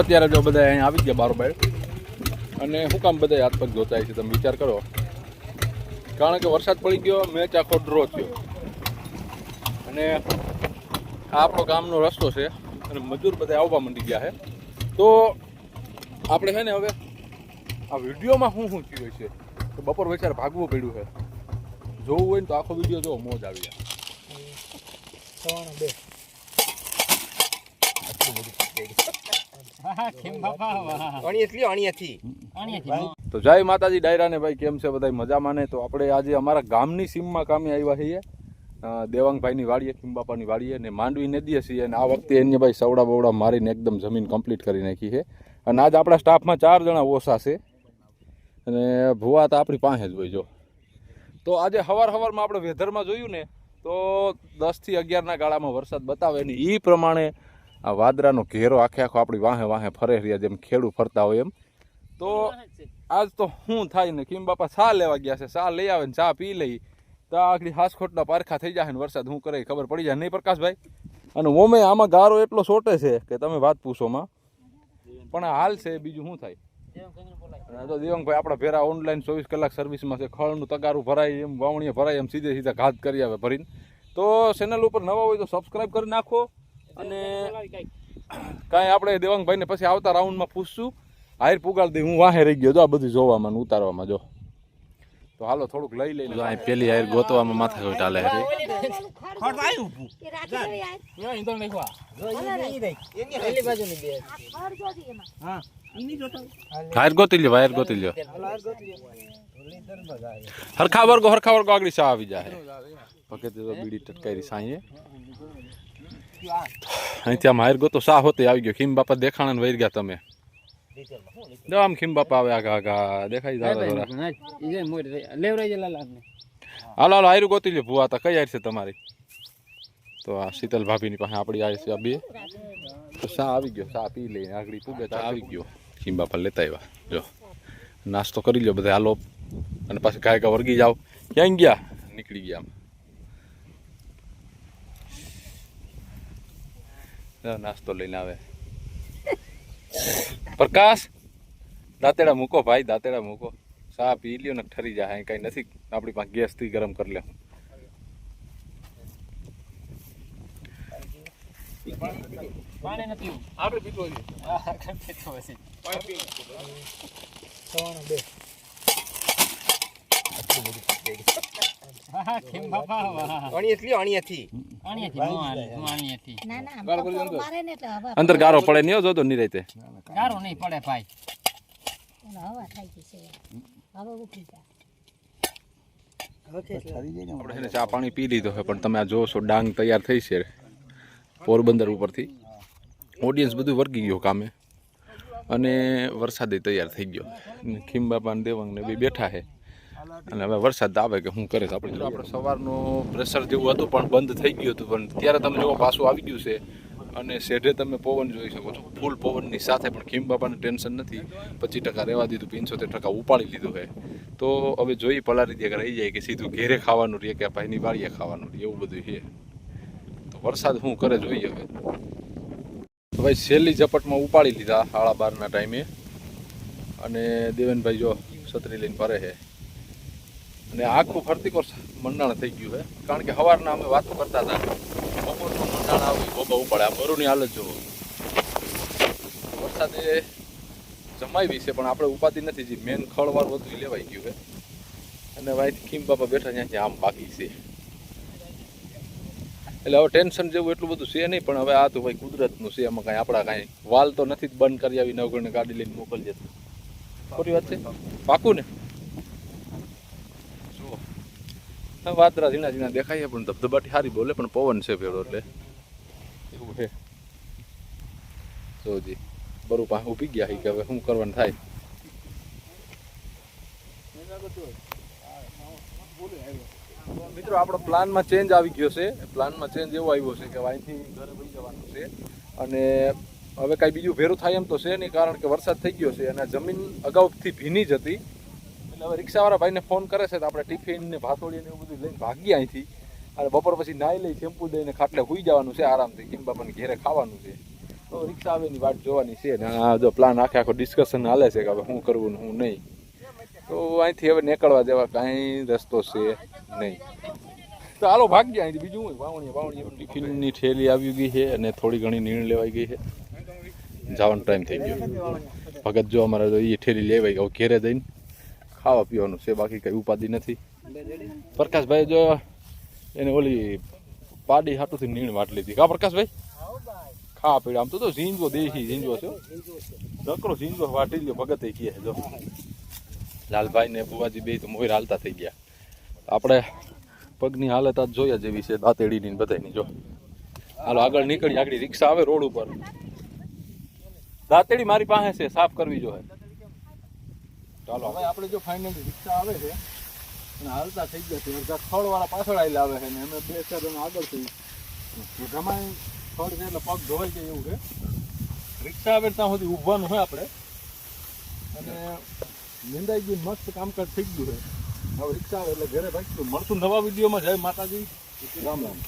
અત્યારે જો બધા અહીંયા આવી ગયા બારોબાર અને શું કામ બધા હાથ પગ ધોતા છે તમે વિચાર કરો. કારણ કે વરસાદ પડી ગયો મેચ આખો ડ્રો થયો. અને આ આપણો ગામનો રસ્તો છે અને મજૂર બધા આવવા માંડી ગયા છે. તો આપણે છે ને હવે આ વિડીયોમાં શું શું થયું છે? તો બપોર વેચાર ભાગવું પડ્યું છે. જોવું હોય ને તો આખો વીડિયો જો મોજ આવી જાય. તો જય માતાજી ડાયરાને ભાઈ કેમ છે બધા મજામાં ને? તો આપણે આજે અમારા ગામની સીમમાં કામે આવ્યા છીએ. દેવાંગભાઈની વાડીએ ખીમબાપાની વાડીએ ને માંડવી નદીએ છીએ અને આ વખતે એને ભાઈ સવડા બવડા મારીને એકદમ જમીન કમ્પ્લીટ કરી નાખી છે. અને આજ આપણા સ્ટાફમાં ચાર જણા ઓછા છે. અને ભુવા તો આપણી પાસે જ હોય જો. તો આજે હવાર હવારમાં આપણે વેધરમાં જોયું ને તો દસથી અગિયારના ગાળામાં વરસાદ બતાવે ને એ પ્રમાણે આ વાદરાનો ઘેરો આખે આખો આપણી વાહે વાહે ફરે રહ્યા જેમ ખેડૂ ફરતા હોય એમ. તો આજ તો શું થાય ને કિમ બાપા ચા લેવા ગયા છે. ચા લઈ આવે ને ચા પી લઈ. તો આખી હાસખોટના પારખા થઈ જાય ને વરસાદ હું કરે ખબર પડી જાય. નહીં પ્રકાશભાઈ? અને ઓમે આમાં ગારો એટલો સોટે છે કે તમે વાત પૂછોમાં પણ હાલ છે, બીજું શું થાય? તો દેવંગભાઈ આપણા ભેરા ઓનલાઈન ચોવીસ કલાક સર્વિસમાં છે. ખળનું તગારું ભરાય, એમ વાવણીએ ભરાય, એમ સીધે સીધા ઘાત કરી આવે ભરીને. તો ચેનલ ઉપર નવા હોય તો સબસ્ક્રાઈબ કરી નાખો. અને કાંઈ આપણે દેવાંગભાઈને પછી આવતા રાઉન્ડમાં પૂછશું. હાયર પુગાડ દઈ હું વાહે રહી ગયો. જો આ બધું જોવામાં ઉતારવામાં જો. તો હાલો થોડુંક લઈ લઈને જો અહીં પેલી હાયર ગોતવામાં માથા કોઈ ચાલે આ. હાયર ગોતી લ્યો હાયર ગોતી લ્યો. હરખા વર્ગો હરખા વર્ગો આગળ સા આવી જાય પકે તો બીડી ટટકારી સાંયે. અહીંથી આમ હાયર ગોતો સા હોતે આવી ગયો? ખીમ બાપા દેખાણા ને વૈર ગયા તમે. જો આમ ખીમ બાપા આવે આગા આગા. દેખાઈ જાય થોડા હાલો હાલો આયરું ગોતી લે ભૂવા તા કઈ આવી છે તમારી? તો આ શીતલ ભાભીની પાસે આપણી આવી છે આ બે. તો સા આવી ગયો? સા પી લઈને આગળ પૂગે તો આવી ગયો. ખીમ બાપા લેતા આવ્યા. જો નાસ્તો કરી લ્યો બધા. હાલો અને પાછી ગાય કા વર્ગી જાઓ. ક્યાં ગયા? નીકળી ગયા આમ. નાસ્તો લઈને આવે પ્રકાશ દાંતેડા મૂકો ભાઈ દાંતેડા મૂકો ચા પી લ્યો ને ઠરી જાય કઈ નથી આપણી પાસે ગેસથી ગરમ કરી લે ના અંદર ગારો પડે નહીં જોતો નહીં રહેતે સારું નહીં પડે ભાઈ ચા પાણી પી લીધો છે, પણ તમે આ જોશો, ડાંગ તૈયાર થઈ છે. પોરબંદર ઉપરથી. ઓડિયન્સ બધું વર્ગી ગયો કામે. અને વરસાદે તૈયાર થઈ ગયો. અને ખીમ બાપા ને દેવંગ ને બે બેઠા છે. અને હવે વરસાદ આવે કે શું કરે આપણે આપણે સવારનું પ્રેશર જેવું હતું પણ બંધ થઈ ગયું હતું. પણ ત્યારે તમે જો પાછું આવી ગયું છે. અને શેઢે તમે પવન જોઈ શકો છો. ફૂલ પવનની સાથે પણ ખીમ બાપાને ટેન્શન નથી. પચીસ ટકા રહેવા દીધું પંચોતેર ટકા ઉપાડી લીધું છે. તો હવે જોઈ પલારી દે રહી જાય કે સીધું ઘેરે ખાવાનું રહે કે ભાઈની વાડીએ ખાવાનું રહે એવું બધું છે. તો વરસાદ શું કરે જોઈએ હવે? તો ભાઈ છેલ્લી ઝપટમાં ઉપાડી લીધા સાડા બારના ટાઈમે. અને દેવેનભાઈ જો છત્રી લઈને ફરે છે. અને આખું ફરતી કોર મંડાણ થઈ ગયું છે. કારણ કે સવારના અમે વાતો કરતા હતા. બપોરનું મંડાણ આવી બોબા ઉપાડે. આ બરુની હાલત જુઓ. વરસાદે જમાવી છે, પણ આપણે ઉપાધિ નથી જે. મેન ખળવાળ ઈ લેવાઈ ગયું છે. અને વાયથી ખીમ બાપા બેઠા ત્યાંથી આમ બાકી છે. એટલે હવે ટેન્શન જેવું એટલું બધું છે નહીં, પણ હવે આ તો ભાઈ કુદરતનું છે. એમાં કાંઈ આપણા કાંઈ વાલ તો નથી જ બંધ કરી આવી, નવગણને ગાડી લઈને મોકલજે. ખોટી વાત છે? પાકું ને જુઓ હા, વાદળા ઝીણા ઝીણા દેખાય પણ ધબધબાટી સારી બોલે પણ પવન છે ભેળો એટલે. એવું છે. જોજી બરું પાસે ઊભી ગયા કે હવે શું કરવાનું થાય? મિત્રો આપણો પ્લાનમાં ચેન્જ આવી ગયો છે. પ્લાનમાં ચેન્જ એવો આવ્યો છે કે અહીંથી ઘરે વહી જવાનું છે. અને હવે કાંઈ બીજું ભેરું થાય એમ તો છે નહીં કારણ કે વરસાદ થઈ ગયો છે અને જમીન અગાઉથી ભીની જ હતી. એટલે હવે રિક્ષાવાળા ભાઈને ફોન કરે છે તો આપણે ટિફિન ને ભાથોડી ને એવું બધું લઈને ભાગીએ અહીંથી. અને બપોર પછી નાહી લઈ, શેમ્પુ દઈને ખાટલે સુઈ જવાનું છે આરામથી. કેમ બાપાને ઘેરે ખાવાનું છે. તો રિક્ષા આવે એની વાટ જોવાની છે ને આ જો પ્લાન આખે આખો ડિસ્કશન હાલે છે કે હવે શું કરવું ને શું નહીં. તો અહીંથી હવે નીકળવા દેવા કાંઈ રસ્તો છે નહીં. તો હાલો ભાગ્યા અહીંથી. બીજું હોય વાવણી વાવણી ટિફિનની થેલી આવી ગઈ છે અને થોડી ઘણી નીણ લેવાઈ ગઈ છે. જવાનો ટાઈમ થઈ ગયો. ભગત જો અમારે તો એ ઠેલી લેવાઈ ગયો ઘેરે જઈને ખાવા પીવાનું, છે બાકી કઈ ઉપાધિ નથી. પ્રકાશભાઈ જો એને ઓલી પાડી હાટુથી નીણ વાટ લીધી. કા પ્રકાશભાઈ? ખા પીડા આમ તો તો ઝીંજવો દેશી ઝીંજવો છે નકરો ઝીંજવો વાટી લ્યો, ભગત કહે જો. લાલભાઈ ને ભુવાજી બે તો મોર હાલતા થઈ ગયા. આપણે પગની હાલત આજ જોયા જેવી છે, દાંતેડીની બધાની જો. હાલો, આગળ નીકળી, આગળ રિક્ષા આવે રોડ ઉપર. દાંતેડી મારી પાસે છે, સાફ કરવી જોઈએ ચાલો હવે આપણે જો ફાઇનલી રિક્ષા આવે છે, અને હાલતા થઈ ગયા છે. અડધા સ્થળવાળા પાછળ આવેલા આવે છે ને અમે બે ચાર જણા આગળ થઈ ગમાય સ્થળ છે એટલે પગ ધોવાઈ જાય એવું છે. રિક્ષા આવે ત્યાં સુધી ઊભવાનું હોય આપણે. અને નિંદાઈ ગયું મસ્ત કામકાજ થઈ ગયું છે. હવે રિક્ષા આવે એટલે ઘરે ભાઈ મળતું નવા વિડીયોમાં. જય માતાજી. રામ રામ.